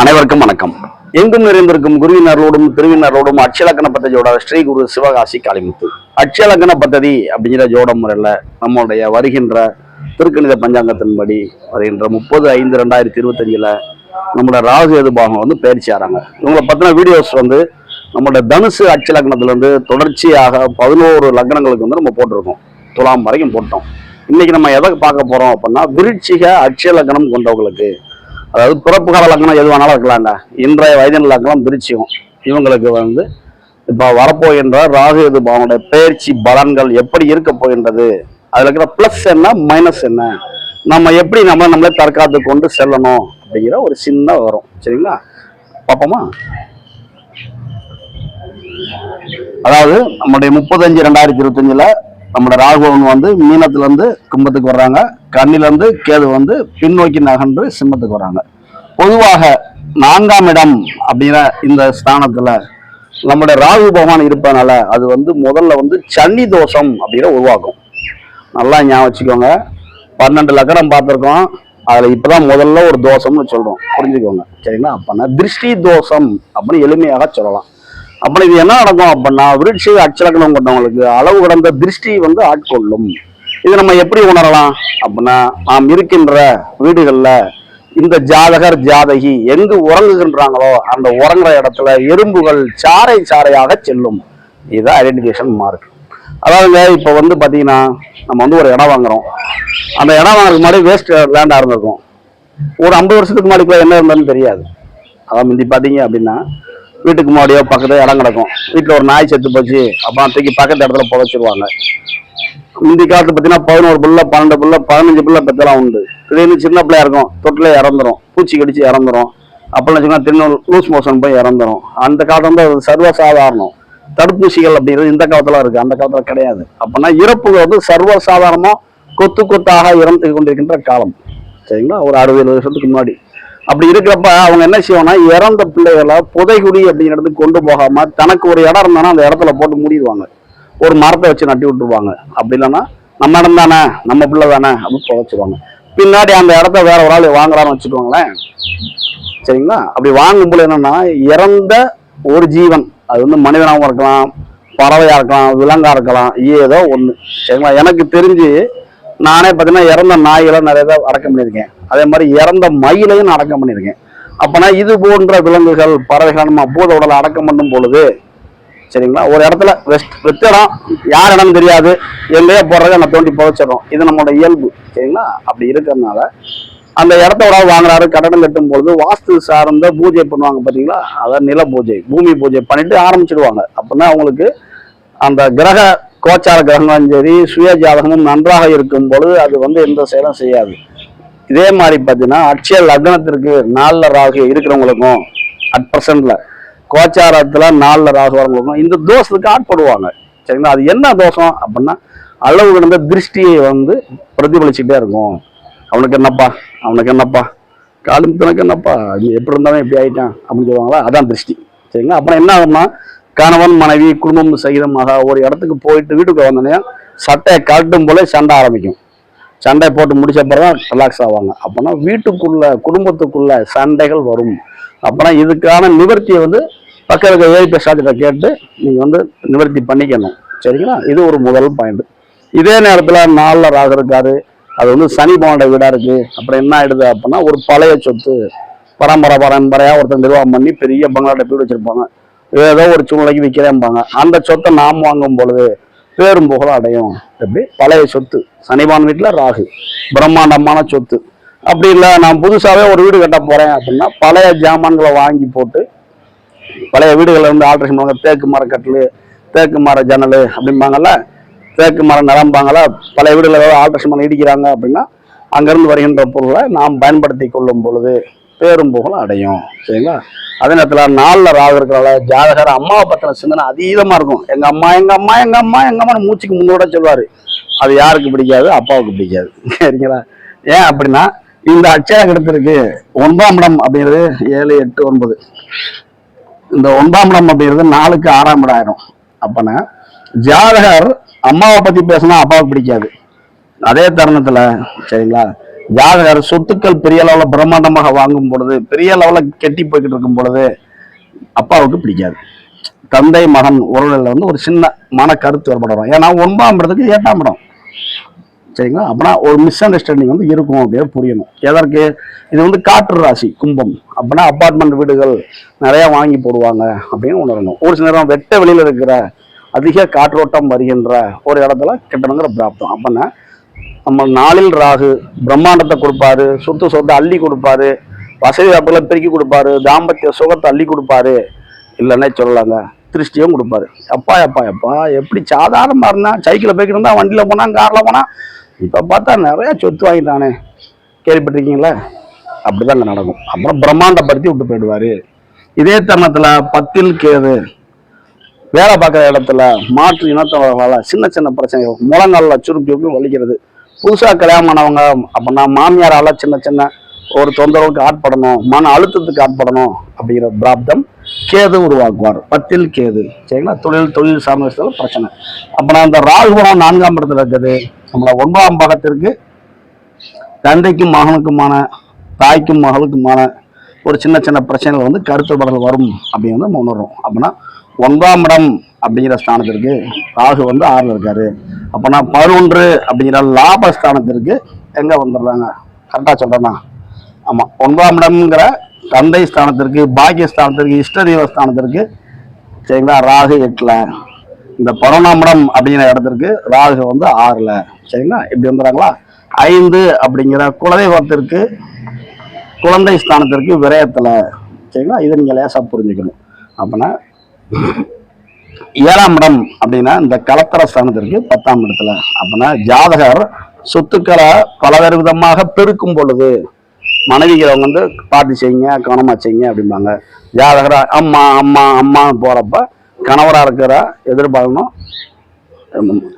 அனைவருக்கும் வணக்கம். எங்கும் நிறைந்திருக்கும் குருவினர்களோடும் திருவினர்களோடும் அட்சலக்கண பத்ததியோட ஸ்ரீ குரு சிவகாசி காளிமுத்து. அட்சலக்கண பத்ததி அப்படிங்கிற ஜோட முறையில் நம்மளுடைய வருகின்ற திருக்கணித பஞ்சாங்கத்தின்படி வருகின்ற முப்பது ஐந்து ரெண்டாயிரத்தி இருபத்தஞ்சில் நம்மளோட ராகு எது பாகம் வந்து பயிற்சி ஆறாங்க. இவங்களை பற்றின வீடியோஸ் வந்து நம்மளோட தனுசு அட்சலக்கணத்துலேருந்து தொடர்ச்சியாக பதினோரு லக்னங்களுக்கு வந்து நம்ம போட்டிருக்கோம். துலாம் வரைக்கும் போட்டோம். இன்னைக்கு நம்ம எதை பார்க்க போகிறோம் அப்படின்னா விருட்சிக அட்சய கொண்டவங்களுக்கு அதாவது பிறப்பு கால லக்னம் எது வேணாலும் இருக்கலாங்க இன்றைய வயதின் லக்னம் விருச்சிகம். இவங்களுக்கு வந்து இப்போ வரப்போகின்ற ராகு எது அவனுடைய பயிற்சி பலன்கள் எப்படி இருக்க போகின்றது? அதில் இருக்கிற ப்ளஸ் என்ன மைனஸ் என்ன? நம்ம எப்படி நம்ம நம்மளே தற்காத்து கொண்டு செல்லணும் அப்படிங்கிற ஒரு சின்ன வரும் சரிங்களா? பார்ப்போமா? அதாவது நம்முடைய முப்பத்தஞ்சு ரெண்டாயிரத்தி இருபத்தஞ்சில் நம்மளோட ராகுவன் வந்து மீனத்துல இருந்து கும்பத்துக்கு வர்றாங்க. கண்ணில இருந்து கேது வந்து பின்னோக்கி நகன்று சிம்மத்துக்கு வர்றாங்க. பொதுவாக நான்காம் இடம் அப்படிங்கிற இந்த ஸ்தானத்துல நம்முடைய ராகு பகவான் இருப்பதனால அது வந்து முதல்ல வந்து சன்னி தோஷம் அப்படிங்கிற உருவாக்கும். நல்லா ஞாபகம் வச்சுக்கோங்க. பன்னெண்டு லக்கணம் பார்த்துருக்கோம். அதுல இப்பதான் முதல்ல ஒரு தோஷம்னு சொல்றோம். புரிஞ்சுக்கோங்க. சரிங்களா? அப்பனா திருஷ்டி தோஷம் அப்படின்னு எளிமையாக சொல்லலாம். அப்புறம் இது என்ன நடக்கும் அப்படின்னா விருட்சி அச்சலக்கணம் கொண்டவங்களுக்கு அளவு கடந்த திருஷ்டி வந்து ஆட்கொள்ளும். இது நம்ம எப்படி உணரலாம் அப்படின்னா நாம் இருக்கின்ற வீடுகளில் இந்த ஜாதகர் ஜாதகி எங்கு உறங்குகின்றாங்களோ அந்த உறங்குற இடத்துல எறும்புகள் சாறை சாறையாக செல்லும். இதுதான் ஐடென்டிஃபிகேஷன் மார்க் அதாவதுங்க இப்போ வந்து பார்த்தீங்கன்னா நம்ம வந்து ஒரு இடம் வாங்குறோம். அந்த இடம் வாங்குறதுக்கு முன்னாடி வேஸ்ட் லேண்டாக இருந்திருக்கும். ஒரு ஐம்பது வருஷத்துக்கு முன்னாடி என்ன இருந்தாலும் தெரியாது. அதான் முந்தி பார்த்தீங்க அப்படின்னா வீட்டுக்கு முன்னாடியோ பக்கத்துல இடம் கிடக்கும். வீட்டில் ஒரு நாய் செத்து போச்சு. அப்புறம் தூக்கி பக்கத்து இடத்துல புதைச்சிருவாங்க முந்தி காலத்து பார்த்தீங்கன்னா பதினோரு புள்ள பன்னெண்டு புள்ள பதினஞ்சு புள்ள பெற்றலாம் உண்டு. திடீர்னு சின்ன பிள்ளையா இருக்கும் தொட்டிலே இறந்துரும். பூச்சி கடிச்சு இறந்துரும். அப்பெல்லாம் வச்சுக்கோங்க திருநூறு லூஸ் மோஷன் போய் இறந்துரும். அந்த காலத்துல வந்து அது சர்வசாதாரணம். தடுப்பூசிகள் அப்படிங்கிறது இந்த காலத்துல இருக்கு. அந்த காலத்துல கிடையாது. அப்பனா இறப்புகள் வந்து சர்வசாதாரணமாக கொத்து கொத்தாக இறந்து கொண்டிருக்கின்ற காலம். சரிங்களா? ஒரு அறுபது வருஷத்துக்கு முன்னாடி. அப்படி இருக்கிறப்ப அவங்க என்ன செய்வாங்கன்னா இறந்த பிள்ளைகளை புதைகுடி அப்படிங்கிற கொண்டு போகாம தனக்கு ஒரு இடம் இருந்தானா அந்த இடத்துல போட்டு மூடிடுவாங்க. ஒரு மரத்தை வச்சு நட்டி விட்டுருவாங்க. அப்படி இல்லைன்னா நம்ம இடம் தானே நம்ம பிள்ளை தானே அப்படின்னு புதைச்சிருவாங்க. பின்னாடி அந்த இடத்த வேற ஒரு ஆள் வாங்குறான்னு வச்சுக்கோங்களேன். சரிங்களா? அப்படி வாங்கும்போது என்னன்னா இறந்த ஒரு ஜீவன். அது வந்து மனிதனாகவும் இருக்கலாம் பறவையா இருக்கலாம் விலங்கா இருக்கலாம் ஏதோ ஒன்று சரிங்களா? எனக்கு தெரிஞ்சு நானே பார்த்தீங்கன்னா இறந்த நாய்களை நிறைய தான் அடக்கம் பண்ணியிருக்கேன். அதே மாதிரி இறந்த மயிலையும் நான் அடக்கம் பண்ணியிருக்கேன். அப்போனா இது போன்ற விலங்குகள் பறவைகள் நம்ம பூத உடலை அடக்கம் பண்ணும் பொழுது சரிங்களா? ஒரு இடத்துல வெஸ்ட் வெத்திடம் யார் இடம் தெரியாது. எங்கேயோ போடுறத நம்ம தோண்டி புதைச்சிடறோம். இது நம்மளோட இயல்பு சரிங்களா? அப்படி இருக்கிறதுனால அந்த இடத்த ஒரு ஆள் வாங்குறாரு கட்டடம் கட்டும் பொழுது வாஸ்து சார்ந்த பூஜை பண்ணுவாங்க பார்த்தீங்களா அதான் நில பூஜை பூமி பூஜை பண்ணிட்டு ஆரம்பிச்சிடுவாங்க. அப்படின்னா அவங்களுக்கு அந்த கிரக கோச்சார கிரகங்களும் சரி சுய ஜாதகமும் நன்றாக இருக்கும் பொழுது அது வந்து எந்த செயலும் செய்யாது. இதே மாதிரி பார்த்தீங்கன்னா அட்சய லக்னத்திற்கு நாலில் ராகு இருக்கிறவங்களுக்கும் அட் பர்சன்ட்ல கோச்சாரத்தில் நாலில் ராகு வரவங்களுக்கும் இந்த தோஷத்துக்கு ஆட்படுவாங்க. சரிங்களா? அது என்ன தோஷம் அப்படின்னா அளவு கிடந்த திருஷ்டியை வந்து பிரதிபலிச்சுட்டே இருக்கும். அவனுக்கு என்னப்பா? அவனுக்கு என்னப்பா? காலிமுத்தனுக்கு என்னப்பா? நீ எப்படி இருந்தாலும் எப்படி ஆயிட்டான் அப்படின்னு சொல்லுவாங்களா? அதான் திருஷ்டி. சரிங்களா? அப்புறம் என்ன ஆகும்னா கணவன் மனைவி குடும்பம் சகிதமாக ஒரு இடத்துக்கு போயிட்டு வீட்டுக்கு வந்தோடனே சட்டையை கட்டும் போல சண்டை ஆரம்பிக்கும். சண்டை போட்டு முடிச்ச பிறகு தான் ரிலாக்ஸ் ஆவாங்க. அப்போனா வீட்டுக்குள்ள குடும்பத்துக்குள்ள சண்டைகள் வரும். அப்போனா இதுக்கான நிவர்த்தியை வந்து பக்கத்தில் இருக்க ஏஐ கேட்டு நீங்கள் வந்து நிவர்த்தி பண்ணிக்கணும். சரிங்களா? இது ஒரு முதல் பாயிண்ட் இதே நேரத்தில் நாளில் ராகு இருக்காரு. அது வந்து சனி பவனோட வீடாக இருக்குது அப்புறம் என்ன ஆயிடுது அப்படின்னா ஒரு பழைய சொத்து பரம்பரை பரம்பரையாக ஒருத்தர் நிர்வாகம் பண்ணி பெரிய பங்களாட்ட வீடு வச்சிருப்பாங்க. ஏதோ ஒரு சூழ்நிலைக்கு விற்கிறேன்பாங்க அந்த சொத்தை நாம் வாங்கும் பொழுது பேரும் புகழும் அடையும். எப்படி? பழைய சொத்து. சனிபான் வீட்டில் ராகு. பிரம்மாண்டமான சொத்து. அப்படி இல்லை நான் புதுசாகவே ஒரு வீடு கட்ட போறேன் அப்படின்னா பழைய ஜாமான்களை வாங்கி போட்டு பழைய வீடுகளை வந்து ஆல்ட்ரேஷன் பண்ணுவாங்க தேக்கு மரக்கட்டில் தேக்கு மர ஜன்னல் அப்படிம்பாங்கல்ல தேக்கு மரம் நிரம்பாங்கல்ல பழைய வீடுகளை ஏதாவது ஆல்ட்ரேஷன் பண்ணி இடிக்கிறாங்க அப்படின்னா அங்கேருந்து வருகின்ற பொருளை நாம் பயன்படுத்தி கொள்ளும் பொழுது பேரும் புகழும் அடையும். சரிங்களா? அதே நேரத்தில் நாளில் ராகு இருக்கிறால ஜாதகர் அம்மாவை பற்றின சிந்தனை அதீதமாக இருக்கும். எங்கள் அம்மா எங்கள் அம்மா எங்கள் அம்மா எங்கள் அம்மா மூச்சுக்கு முன்னோட சொல்லுவார் அது யாருக்கு பிடிக்காது? அப்பாவுக்கு பிடிக்காது. சரிங்களா? ஏன் அப்படின்னா இந்த அட்சய கிடத்திற்கு ஒன்பதாம் இடம் அப்படிங்கிறது ஏழு எட்டு ஒன்பது. இந்த ஒன்பதாம் இடம் அப்படிங்கிறது நாலுக்கு ஆறாம் இடம் ஆயிரும். அப்பனா ஜாதகர் அம்மாவை பத்தி பேசினா அப்பாவுக்கு பிடிக்காது. அதே தருணத்துல சரிங்களா? ஜாதகர் சொத்துக்கள் பெரிய அளவில் பிரம்மாண்டமாக வாங்கும் பொழுது பெரிய அளவில் கெட்டி போய்கிட்டு இருக்கும் பொழுது அப்பாவுக்கு பிடிக்காது. தந்தை மகன் உறவுகளில் வந்து ஒரு சின்ன மன கருத்து ஏற்படும். ஏன்னா ஒன்பதாம் இடத்துக்கு எட்டாம் இடம். சரிங்களா? அப்படின்னா ஒரு மிஸ் அண்டர்ஸ்டாண்டிங் வந்து இருக்கும் அப்படியே புரியணும். எதற்கு? இது வந்து காற்று ராசி கும்பம். அப்படின்னா அப்பார்ட்மெண்ட் வீடுகள் நிறைய வாங்கி போடுவாங்க அப்படின்னு உணரணும். ஒரு சில நேரம் வெட்ட வெளியில இருக்கிற அதிக காற்றோட்டம் வருகின்ற ஒரு இடத்துல கெட்டணுங்கிற பிராப்தம். அப்படின்னா நம்ம நாளில் ராகு பிரம்மாண்டத்தை கொடுப்பாரு சொத்து சொத்தை அள்ளி கொடுப்பாரு வசதி வாய்ப்புகளை பெருக்கி கொடுப்பாரு தாம்பத்திய சுகத்தை அள்ளி கொடுப்பாரு. இல்லைன்னே சொல்லலாங்க. திருஷ்டியும் கொடுப்பாரு. அப்பா எப்பா எப்பா எப்படி சாதாரணமாக இருந்தா சைக்கிளில் போய்க்கிட்டு இருந்தா வண்டியில் போனால் காரில் போனால் இப்போ பார்த்தா நிறைய சொத்து வாங்கிட்டானே. கேள்விப்பட்டிருக்கீங்களா? அப்படிதாங்க நடக்கும். அப்புறம் பிரம்மாண்டப்படுத்தி விட்டு போயிடுவார். இதே தருணத்தில் பத்தில் கேது. வேலை பார்க்குற இடத்துல மாற்று இனத்தவர்களால் சின்ன சின்ன பிரச்சனைகள் முழங்கால சுருக்கு வலிக்கிறது. புதுசாக கல்யாணம் ஆனவங்க அப்படின்னா மாமியாரால சின்ன சின்ன ஒரு தொந்தரவுக்கு ஆட்படணும் மன அழுத்தத்துக்கு ஆட்படணும் அப்படிங்கிற பிராப்தம் கேது உருவாக்குவார். பத்தில் கேது. சரிங்களா? தொழில் தொழில் சார்ந்த பிரச்சனை. அப்படின்னா அந்த ராகுபுரம் நான்காம் இடத்துல இருக்குது. நம்மள ஒன்பதாம் பாகத்திற்கு தந்தைக்கும் மகனுக்குமான தாய்க்கும் மகளுக்குமான ஒரு சின்ன சின்ன பிரச்சனைகள் வந்து கருத்துப்படல் வரும் அப்படின்னு வந்து நம்ம உணர்றோம். அப்படின்னா ஒன்பதாம் இடம் அப்படிங்கிற ஸ்தானத்திற்கு ராகு வந்து ஆறில் இருக்காரு. அப்போனா பதினொன்று அப்படிங்கிற லாபஸ்தானத்திற்கு எங்க வந்துடுறாங்க? கரெக்டாக சொல்கிறேன்னா ஆமாம் ஒன்பதாம் இடம்ங்கிற தந்தை ஸ்தானத்திற்கு பாக்கிய ஸ்தானத்திற்கு இஷ்ட ஸ்தானத்திற்கு சரிங்களா ராகு எட்டில். இந்த பதினொன்றாம் இடம் அப்படிங்கிற இடத்திற்கு ராகு வந்து ஆறுல. சரிங்களா இப்படி வந்துடுறாங்களா? ஐந்து அப்படிங்கிற குலதெய்வத்திற்கு குழந்தை ஸ்தானத்திற்கு விரயத்தில். சரிங்களா இதை நீங்கள் லேசாக புரிஞ்சுக்கணும். அப்படின்னா ஏழாம் இடம் அப்படின்னா இந்த கலத்தர ஸ்தானத்திற்கு பத்தாம் இடத்துல. அப்படின்னா ஜாதகர் சொத்துக்களை பலவேறு விதமாக பெருக்கும் பொழுது மனைவிகளை வந்து பார்த்து செய்யுங்க கவனமாக செய்யுங்க அப்படிம்பாங்க. ஜாதகர் அம்மா அம்மா அம்மான்னு போகிறப்ப கணவராக இருக்கிற எதிர்பார்க்கணும்.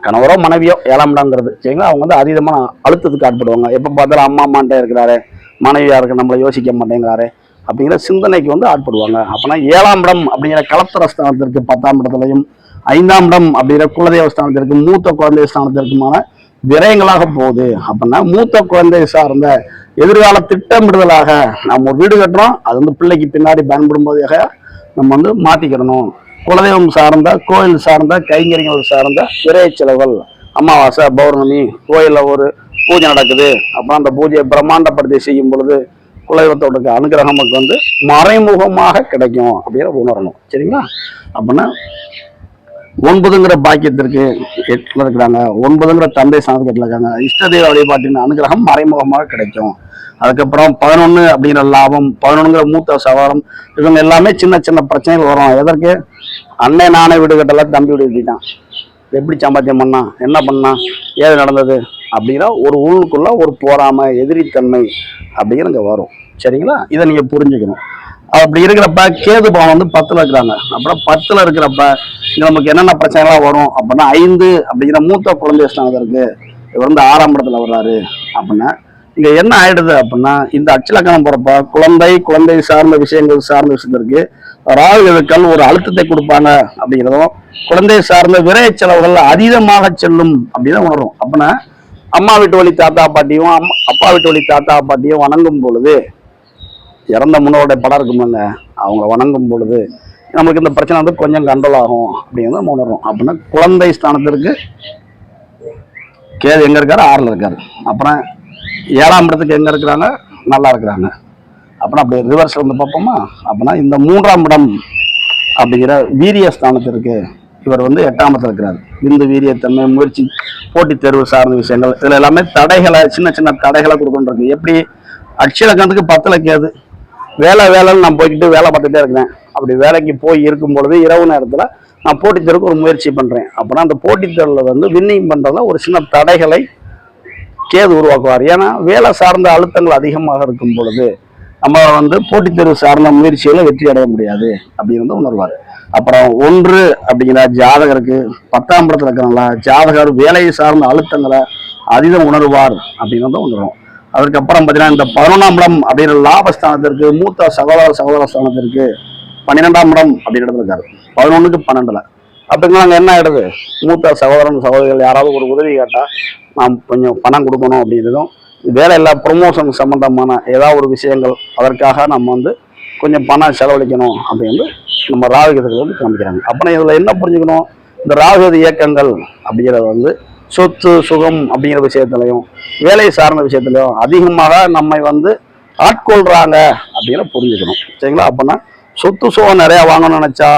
கணவரோ மனைவியோ ஏழாம் இடங்கிறது சரிங்களா? அவங்க வந்து அதீதமான அழுத்தத்துக்கு ஆட்படுவாங்க. எப்போ பார்த்தாலும் அம்மா அம்மான்ட்டே இருக்கிறாரு. மனைவியாக இருக்க நம்மளை யோசிக்க மாட்டேங்கிறாரு. அப்படிங்கிற சிந்தனைக்கு வந்து ஆட்படுவாங்க. அப்போனா ஏழாம் இடம் அப்படிங்கிற கலத்தர ஸ்தானத்திற்கு பத்தாம் இடத்துலையும் ஐந்தாம் இடம் அப்படிங்கிற குலதெய்வ ஸ்தானத்திற்கு மூத்த குழந்தை ஸ்தானத்திற்குமான விரயங்களாக போகுது. அப்படின்னா மூத்த குழந்தை சார்ந்த எதிர்கால திட்டமிடுதலாக நம்ம ஒரு வீடு கட்டுறோம். அது வந்து பிள்ளைக்கு பின்னாடி பயன்படும் போதாக நம்ம வந்து மாற்றிக்கிடணும் குலதெய்வம் சார்ந்த கோயில் சார்ந்த கைங்கரியங்கள் சார்ந்த விரைய செலவுகள். அமாவாசை பௌர்ணமி கோயிலில் ஒரு பூஜை நடக்குது. அப்புறம் அந்த பூஜையை பிரம்மாண்டப்படுத்தி செய்யும் பொழுது குலதெய்வத்தோட அனுகிரகம் நமக்கு வந்து மறைமுகமாக கிடைக்கும் அப்படிங்கிற உணரணும். சரிங்களா? அப்படின்னா ஒன்பதுங்கிற பாக்கியத்திற்கு எட்டுல இருக்கிறாங்க. ஒன்பதுங்கிற தந்தை சாணத்துக்கு இருக்காங்க. இஷ்ட தெய்வ வழிபாட்டின் அனுகிரகம் மறைமுகமாக கிடைக்கும். அதுக்கப்புறம் பதினொன்று அப்படிங்கிற லாபம் பதினொன்றுங்கிற மூத்த சவாரம் இவங்க எல்லாமே சின்ன சின்ன பிரச்சனைகள் வரும். எதற்கு? அண்ணன் நானே வீடு கட்டல தம்பி வீடு கட்டிட்டான். எப்படி சம்பாத்தியம் பண்ணான் என்ன பண்ணான் ஏது நடந்தது அப்படிங்கிற ஒரு ஊருக்குள்ளே ஒரு போராமை எதிரித்தன்மை அப்படிங்கிறங்க வரும். சரிங்களா? இதை நீங்கள் புரிஞ்சுக்கணும். அப்படி இருக்கிறப்ப கேது பவன் வந்து பத்தில் இருக்கிறாங்க. அப்புறம் பத்தில் இருக்கிறப்ப இங்கே நமக்கு என்னென்ன பிரச்சனைலாம் வரும் அப்படின்னா ஐந்து அப்படிங்கிற மூத்த குழந்தை ஸ்தானத்திற்கு இவர் வந்து ஆறாம் இடத்துல வர்றாரு அப்படின்னா இங்கே என்ன ஆயிடுது அப்படின்னா இந்த அச்சலக்கணம் போகிறப்ப குழந்தை குழந்தை சார்ந்த விஷயங்கள் சார்ந்த விஷயத்திற்கு ராகுகளுக்கள் ஒரு அழுத்தத்தை கொடுப்பாங்க அப்படிங்கிறதும் குழந்தை சார்ந்த விரைய செலவுகள் அதீதமாக செல்லும் அப்படின்னு உணரும். அப்படின்னா அம்மா வீட்டு வழி தாத்தா பாட்டியும் அம்மா அப்பா வீட்டு வழி தாத்தா பாட்டியும் வணங்கும் பொழுது இறந்த முன்னோட படம் இருக்குமாங்க அவங்க வணங்கும் பொழுது நமக்கு இந்த பிரச்சனை வந்து கொஞ்சம் கண்ட்ரோல் ஆகும் அப்படிங்கிறத நம்ம உணரும் அப்படின்னா குழந்தை ஸ்தானத்திற்கு கேது எங்க இருக்காரு? ஆறுல இருக்காரு. அப்புறம் ஏழாம் இடத்துக்கு எங்க இருக்கிறாங்க? நல்லா இருக்கிறாங்க. அப்படின்னா அப்படி ரிவர்ஸ் வந்து பார்ப்போமா? அப்படின்னா இந்த மூன்றாம் இடம் அப்படிங்கிற வீரிய ஸ்தானத்திற்கு இவர் வந்து எட்டாமத்தில் இருக்கிறார். விந்து வீரியத்தன்மை முயற்சி போட்டித் தேர்வு சார்ந்த விஷயங்கள் இதில் எல்லாமே தடைகளை சின்ன சின்ன தடைகளை கொடுக்கணும் எப்படி? அட்சலக்கணத்துக்கு பத்தில் கேது வேலை வேலைன்னு நான் போய்கிட்டு வேலை பார்த்துட்டே இருக்கிறேன். அப்படி வேலைக்கு போய் இருக்கும் பொழுது இரவு நேரத்தில் நான் போட்டித் தேர்வுக்கு ஒரு முயற்சி பண்ணுறேன் அப்படின்னா அந்த போட்டித் தேர்வில் வந்து வின்னிங் பண்ணுறதுல ஒரு சின்ன தடைகளை கேது உருவாக்குவார். ஏன்னா வேலை சார்ந்த அழுத்தங்கள் அதிகமாக இருக்கும் பொழுது நம்ம வந்து போட்டித் தேர்வு சார்ந்த முயற்சிகளை வெற்றி அடைய முடியாது அப்படின்னு வந்து உணர்வார். அப்புறம் ஒன்று அப்படிங்கிற ஜாதகருக்கு பத்தாம் படத்தில் இருக்கிறனால ஜாதகர் வேலையை சார்ந்த அழுத்தங்களை அதிகம் உணர்வார் அப்படின்னு வந்து உணரும் அதுக்கப்புறம் பார்த்தீங்கன்னா இந்த பதினொன்றாம் இடம் அப்படிங்கிற லாபஸ்தானத்திற்கு மூத்த சகோதர சகோதர ஸ்தானத்திற்கு பன்னிரெண்டாம் இடம் அப்படின்னு இடத்துல இருக்காரு. பதினொன்றுக்கு பன்னெண்டுல. அப்படிங்களா அங்கே என்ன ஆகிடுது மூத்த சகோதரன் சகோதரிகள் யாராவது ஒரு உதவி கேட்டால் நாம் கொஞ்சம் பணம் கொடுக்கணும் வேலை இல்லை ப்ரொமோஷன் சம்மந்தமான ஏதாவது ஒரு விஷயங்கள் அதற்காக நம்ம வந்து கொஞ்சம் பணம் செலவழிக்கணும் அப்படின்னு நம்ம ராகுகத்தில் வந்து காமிக்கிறாங்க அப்புறம் இதில் என்ன புரிஞ்சுக்கணும்? இந்த ராகுகத இயக்கங்கள் அப்படிங்கிறது வந்து சொத்து சுகம் அப்படிங்கிற விஷயத்துலையும் வேலை சார்ந்த விஷயத்துலையும் அதிகமாக நம்மை வந்து ஆட்கொள்கிறாங்க அப்படிங்கிற புரிஞ்சுக்கணும். சரிங்களா? அப்போனா சொத்து சுகம் நிறையா வாங்கணும்னு நினச்சா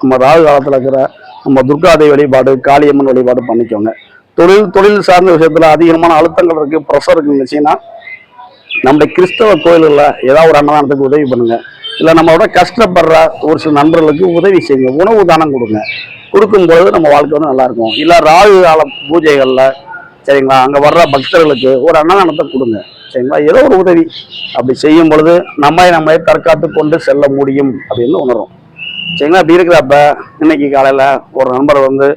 நம்ம ராகு காலத்தில் இருக்கிற நம்ம துர்காதேவி வழிபாடு காளியம்மன் வழிபாடு பண்ணிக்கோங்க. தொழில் தொழில் சார்ந்த விஷயத்தில் அதிகமான அழுத்தங்கள் இருக்குது ப்ரெஷர் இருக்குன்னு நினச்சிங்கன்னா நம்முடைய கிறிஸ்தவ கோயில்களில் ஏதாவது ஒரு அன்னதானத்துக்கு உதவி பண்ணுங்க. இல்லை நம்மளோட கஷ்டப்படுற ஒரு சில நண்பர்களுக்கு உதவி செய்யுங்க. உணவு தானம் கொடுங்க. கொடுக்கும்பொழுது நம்ம வாழ்க்கை வந்து நல்லா இருக்கும். இல்லை ராகு கால பூஜைகளில் சரிங்களா அங்கே வர்ற பக்தர்களுக்கு ஒரு அன்னதானத்தை கொடுங்க. சரிங்களா ஏதோ ஒரு உதவி. அப்படி செய்யும் பொழுது நம்மை நம்மை தற்காத்து கொண்டு செல்ல முடியும் அப்படின்னு உணரும் சரிங்களா அப்படி இருக்கிறப்ப இன்னைக்கு காலையில் ஒரு நண்பர் வந்து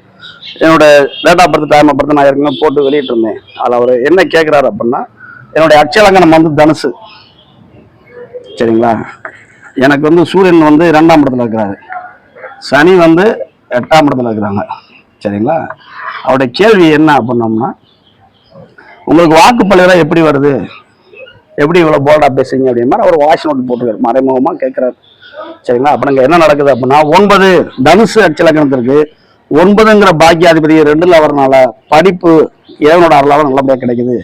என்னோட date of birth time of birth நான் ஏற்கனவே போட்டு வெளியிட்டு இருந்தேன் அதில் அவர் என்ன கேட்குறாரு அப்படின்னா என்னுடைய அச்சலங்கனம் வந்து தனுசு. சரிங்களா? எனக்கு வந்து சூரியன் வந்து ரெண்டாம் இடத்துல இருக்கிறாரு. சனி வந்து எட்டாம் இடத்துல இருக்கிறாங்க. சரிங்களா? அவருடைய கேள்வி என்ன அப்படின்னோம்னா உங்களுக்கு வாக்குப்பள்ளியெல்லாம் எப்படி வருது? எப்படி இவ்வளோ போல்டாக பேசுறீங்க அப்படின்ற மாதிரி அவர் வாய்ஸ் நோட் போட்டுருக்காரு. மறைமுகமாக கேட்குறாரு சரிங்களா? அப்போ இங்கே என்ன நடக்குது அப்படின்னா ஒன்பது தனுசு அச்சலக்கணத்திற்கு ஒன்பதுங்கிற பாக்கியாதிபதி ரெண்டுல வரனால படிப்பு இறைவனோட அருளால நல்லபடியாக கிடைக்குது.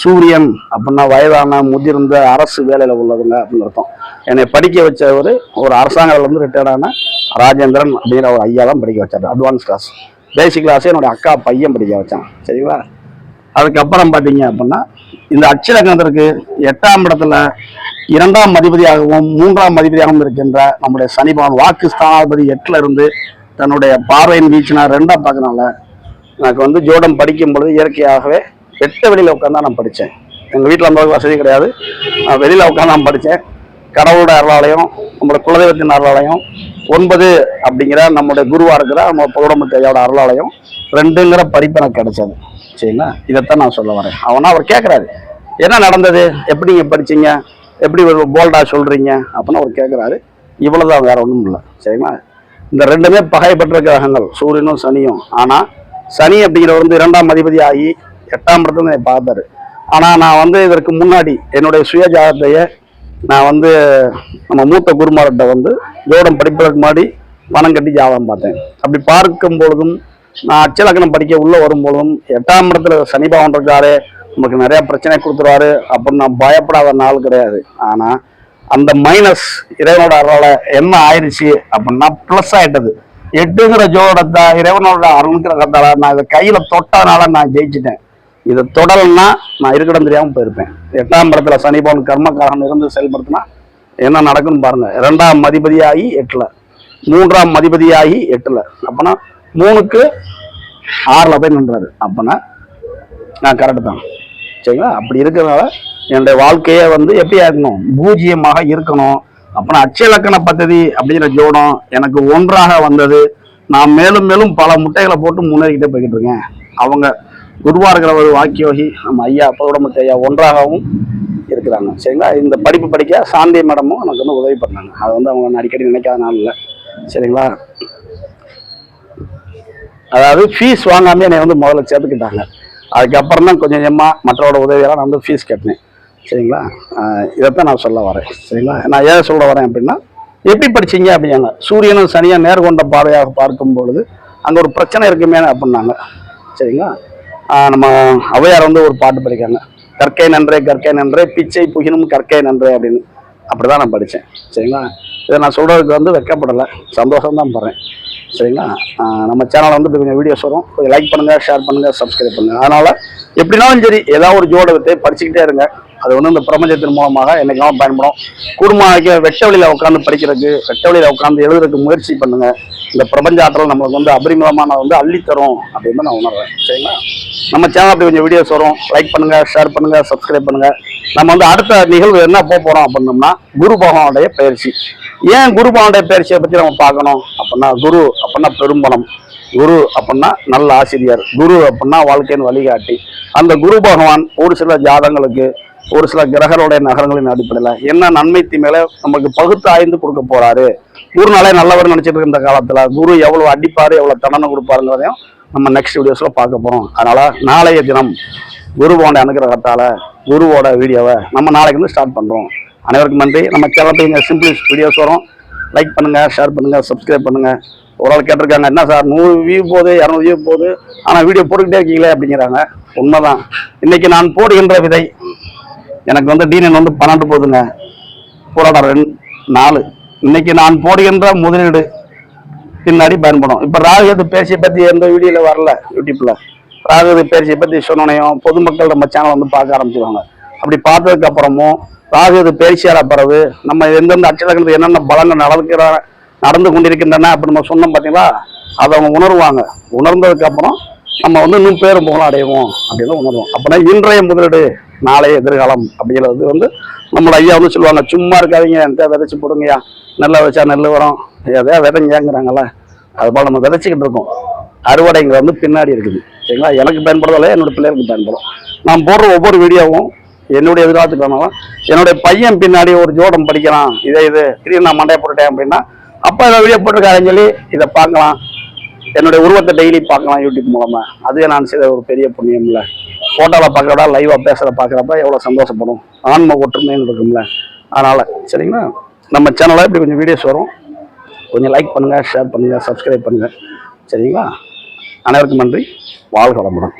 சூரியன் அப்படின்னா வயதான முதிர்ந்த அரசு வேலையில் உள்ளதுங்க அப்படின்னு அர்த்தம். என்னை படிக்க வச்சவர் ஒரு அரசாங்கத்தில் வந்து ரிட்டையர்டான ராஜேந்திரன் அப்படிங்கிற ஒரு ஐயா தான் படிக்க வச்சார். அட்வான்ஸ் கிளாஸ் பேசிக் கிளாஸ் என்னோட அக்கா பையன் படிக்க வச்சான். சரிங்களா? அதுக்கப்புறம் பார்த்தீங்க அப்படின்னா இந்த அச்சிலக்கணத்திற்கு எட்டாம் இடத்துல இரண்டாம் அதிபதியாகவும் மூன்றாம் அதிபதியாகவும் இருக்கின்ற நம்முடைய சனிபவன் வாக்கு ஸ்தானாதிபதி எட்டுல இருந்து தன்னுடைய பார்வையின் வீச்சு நான் ரெண்டாக பார்க்கறனால எனக்கு வந்து ஜோடம் படிக்கும் பொழுது இயற்கையாகவே வெட்ட வெளியில் உட்காந்து நான் படித்தேன் எங்கள் வீட்டில் அந்த வசதி கிடையாது. நான் வெளியில் உட்காந்து நான் படித்தேன் கடவுளோட அருளாலயம் நம்மளோட குலதெய்வத்தின் அருளாலயம் ஒன்பது அப்படிங்கிற நம்முடைய குருவாக இருக்கிற நம்ம பௌடமுத்து ஐயாவோட அருளாலயம் ரெண்டுங்கிற படிப்பு எனக்கு கிடைச்சது. சரிங்களா? இதைத்தான் நான் சொல்ல வரேன். அவனா அவர் கேட்குறாரு என்ன நடந்தது? எப்படி நீங்கள் படிச்சீங்க? எப்படி ஒரு சொல்கிறீங்க அப்படின்னு அவர் கேட்குறாரு இவ்வளோதான் வேற ஒன்றும் இல்லை. சரிங்களா? இந்த ரெண்டுமே பகைப்பற்ற கிரகங்கள் சூரியனும் சனியும். ஆனால் சனி அப்படிங்கிறவர் வந்து இரண்டாம் அதிபதி ஆகி எட்டாம் இடத்துல என்னை பார்த்தாரு. ஆனால் நான் வந்து இதற்கு முன்னாடி என்னுடைய சுய ஜாதத்தையே நான் வந்து நம்ம மூத்த குருமார்கிட்ட வந்து ஜோடம் படிப்பதற்கு முன்னாடி பணம் கட்டி ஜாதகம் பார்த்தேன். அப்படி பார்க்கும் பொழுதும் நான் அச்சலக்கணம் படிக்க உள்ளே வரும்பொழுதும் எட்டாம் இடத்துல சனி பகவான் இருக்காரு நமக்கு நிறையா பிரச்சனை கொடுத்துருவாரு அப்படின்னு நான் பயப்படாத நாள் கிடையாது. ஆனால் அந்த மைனஸ் இறைவனோட அருளால என்ன ஆயிடுச்சு அப்படின்னா ப்ளஸ் ஆயிட்டது. எட்டுங்கிற ஜோட இறைவனோட அருள்ங்கிற கத்தால நான் இதை கையில தொட்டனால நான் ஜெயிச்சிட்டேன். இதை தொடலன்னா நான் இருக்கிடம் தெரியாமல் போயிருப்பேன். எட்டாம் இடத்துல சனிபவன் கர்மக்காரன் இருந்து செயல்படுத்தினா என்ன நடக்குன்னு பாருங்க. இரண்டாம் மதிபதியாகி எட்டுல. மூன்றாம் மதிபதியாகி எட்டுல. அப்பனா மூணுக்கு ஆறில் போய் நின்றாரு. அப்பனா நான் கரெக்டு தான். சரிங்களா? அப்படி இருக்கிறதுனால என்னுடைய வாழ்க்கையை வந்து எப்படியா இருக்கணும் பூஜ்ஜியமாக இருக்கணும். அப்புறம் அச்சலக்கண பദ്ധதி அப்படிங்கிற ஜோடம் எனக்கு ஒன்றாக வந்தது. நான் மேலும் மேலும் பல முட்டைகளை போட்டு முன்னேறிக்கிட்டே போய்கிட்டு இருக்கேன். அவங்க குருவா இருக்கிற ஒரு வாக்கியோகி நம்ம ஐயா பௌடமுத்து ஐயா ஒன்றாகவும் இருக்கிறாங்க. சரிங்களா? இந்த படிப்பு படிக்க சாந்தி மேடமும் எனக்கு வந்து உதவி பண்ணாங்க. அது வந்து அவங்க நான் அடிக்கடி நினைக்காதனால இல்லை. சரிங்களா? அதாவது ஃபீஸ் வாங்காமல் என்னை வந்து முதல்ல சேர்த்துக்கிட்டாங்க. அதுக்கப்புறம் தான் கொஞ்சம் கொஞ்சமாக மற்றவோட உதவியெல்லாம் நான் வந்து ஃபீஸ் கட்டினேன். சரிங்களா? இதைத்தான் நான் சொல்ல வரேன். சரிங்களா? நான் ஏன் சொல்ல வரேன் அப்படின்னா எப்படி படிச்சீங்க அப்படிங்க சூரியனும் சனியாக நேர்கொண்ட பார்வையாக பார்க்கும் பொழுது அங்கே ஒரு பிரச்சனை இருக்குமே அப்படின்னாங்க. சரிங்களா? நம்ம ஔவையார் வந்து ஒரு பாட்டு படிக்காங்க கற்கை நன்றே கற்கை நன்றே பிச்சை புகினும் கற்கை நன்றே அப்படின்னு. அப்படி தான் நான் படித்தேன் சரிங்களா? இதை நான் சொல்கிறதுக்கு வந்து வெக்கப்படலை. சந்தோஷம் தான் போகிறேன் சரிங்களா நம்ம சேனலை வந்து இப்படி கொஞ்சம் வீடியோஸ் வரும். கொஞ்சம் லைக் பண்ணுங்கள் ஷேர் பண்ணுங்கள் சப்ஸ்கிரைப் பண்ணுங்கள் அதனால் எப்படினாலும் சரி ஏதாவது ஒரு ஜோடகத்தை படிச்சுக்கிட்டே இருங்க. அது வந்து இந்த பிரபஞ்சத்தின் மூலமாக என்னைக்காவும் பயன்படும்? குடும்பம் வெட்ட வழியில் உட்காந்து படிக்கிறதுக்கு வெட்ட வழியில் உட்காந்து எழுதுறதுக்கு முயற்சி பண்ணுங்க. இந்த பிரபஞ்ச ஆற்றல் நம்மளுக்கு வந்து அபரிமிதமான வந்து அள்ளித்தரும் அப்படின்னு நான் உணர்றேன். சரிங்களா? நம்ம சேனல் அப்படி கொஞ்சம் வீடியோஸ் வரும். லைக் பண்ணுங்க ஷேர் பண்ணுங்க சப்ஸ்கிரைப் பண்ணுங்க. நம்ம வந்து அடுத்த நிகழ்வு என்ன போக போறோம் அப்படின்னோம்னா குரு பகவானுடைய பயிற்சி. ஏன் குரு பகவானுடைய பயிற்சியை பத்தி நம்ம பார்க்கணும் அப்படின்னா குரு அப்படின்னா பெரும்பலம். குரு அப்படின்னா நல்ல ஆசிரியர். குரு அப்படின்னா வாழ்க்கையின் வழிகாட்டி. அந்த குரு பகவான் ஒரு சில ஜாதங்களுக்கு ஒரு சில கிரகருடைய நகரங்களின் அடிப்படையில் என்ன நன்மை தீமையில நமக்கு பகுத்து ஆய்ந்து கொடுக்க போறாரு? குரு நாளே நல்லவர் நினைச்சிட்டு இருக்க இந்த காலத்துல குரு எவ்வளவு அடிப்பாரு எவ்வளவு தண்டனை கொடுப்பாருங்கிறதையும் நம்ம நெக்ஸ்ட் வீடியோஸ்ல பார்க்க போறோம். அதனால நாளைய தினம் குருவோட அனுகிரகத்தால குருவோட வீடியோவை நம்ம நாளைக்கு வந்து ஸ்டார்ட் பண்றோம். அனைவருக்கும் நன்றி. நம்ம சேனலுக்கு இங்கே வீடியோஸ் வரும். லைக் பண்ணுங்க ஷேர் பண்ணுங்க சப்ஸ்கிரைப் பண்ணுங்க. ஒரு ஆள் கேட்டிருக்காங்க என்ன சார் நூறு வியூ போகுது இரநூறு வியூ போகுது ஆனால் வீடியோ போட்டுக்கிட்டே இருக்கீங்களே? அப்படிங்கிறாங்க. உண்மைதான். இன்னைக்கு நான் போடுகின்ற விதை எனக்கு வந்து டீனன் வந்து பன்னெண்டு போகுதுங்க போராட்டம் ரெண்டு நாலு. இன்னைக்கு நான் போடுகின்ற முதலீடு பின்னாடி பயன்படும். இப்போ ராகுது பேசிய பற்றி எந்த வீடியோவில் வரல? யூடியூப்பில் ராகுது பேசிய பற்றி சொன்னோனையும் பொதுமக்கள் நம்ம சேனல் வந்து பார்க்க ஆரம்பிச்சிருவாங்க. அப்படி பார்த்ததுக்கு அப்புறமும் ராகுது பேசியார பிறகு நம்ம எந்தெந்த அச்சலகத்தில் என்னென்ன பலங்கள் நடக்கிற நடந்து கொண்டிருக்கின்றன அப்படி நம்ம சொன்னோம் பார்த்தீங்களா அதை அவங்க உணர்வாங்க. உணர்ந்ததுக்கப்புறம் நம்ம வந்து இன்னும் பேரும் புகழ் அடைவோம் அப்படின்னு உணர்வோம். அப்படின்னா இன்றைய முதலீடு நாளைய எதிர்காலம் அப்படிங்கிறது வந்து நம்மளோட ஐயா வந்து சொல்லுவாங்க சும்மா இருக்காதீங்க எந்த விதைச்சு போடுங்கய்யா. நெல்லை வச்சா நெல் வரும். எதையா விதைங்கிறாங்கல்ல அது போல் நம்ம விதைச்சிக்கிட்டு இருக்கோம். அறுவடைங்கிற வந்து பின்னாடி இருக்குது. சரிங்களா? எனக்கு பயன்படுறதால என்னோட பிள்ளைகளுக்கு பயன்படும். நான் போடுற ஒவ்வொரு வீடியோவும் என்னுடைய எதிர்காலத்துக்கு வேணாலும் என்னுடைய பையன் பின்னாடி ஒரு ஜோடம் படிக்கிறான் இதே இது திடீர்னு நான் மண்டையை போட்டுட்டேன் அப்படின்னா அப்பா இதை வீடியோ போட்டிருக்காருன்னு சொல்லி இதை பார்க்கலாம். என்னுடைய உருவத்தை டெய்லி பார்க்கலாம் யூடியூப் மூலமாக அதுவே நான் செய்த ஒரு பெரிய புண்ணியம் இல்லை ஃபோட்டோவில் பார்க்குறதா லைவாக பேசுகிற பார்க்குறப்ப எவ்வளோ சந்தோஷப்படும். ஆன்ம ஒற்றுமைன்னு இருக்கும்ல. அதனால் சரிங்களா? நம்ம சேனலில் இப்படி கொஞ்சம் வீடியோஸ் வரும். கொஞ்சம் லைக் பண்ணுங்கள் ஷேர் பண்ணுங்கள் சப்ஸ்கிரைப் பண்ணுங்கள் சரிங்களா? அனைவருக்கும் நன்றி. வாழ்க வளமுடன்.